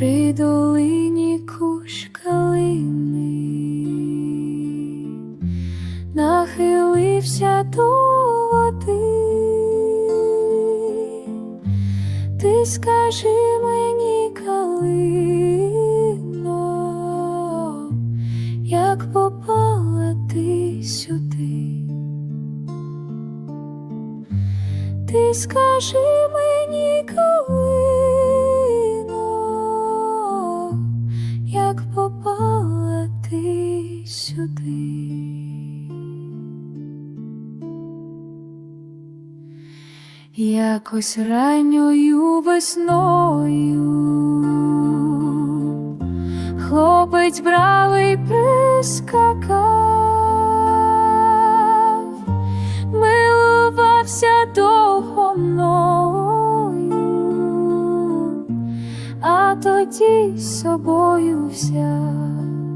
при долині кущ нахилився до води. Ти скажи мені, калино, як попала ти сюди. Ти скажи мені, Якось ранньою весною хлопець бравий прискакав, милувався довго мною, а тоді з собою взяв.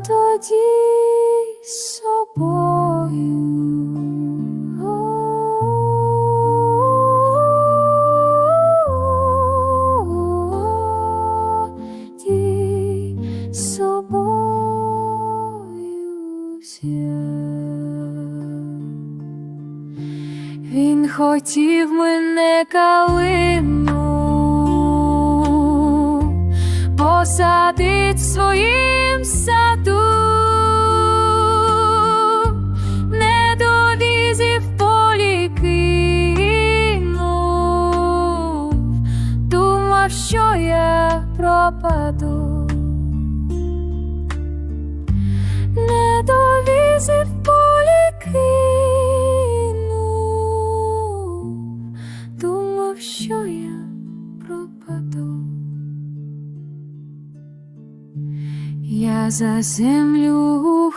Тоді з собою. Він хотів мене калину посадить в я пропаду. Не довізі в полі думав, що я пропаду. Я за землю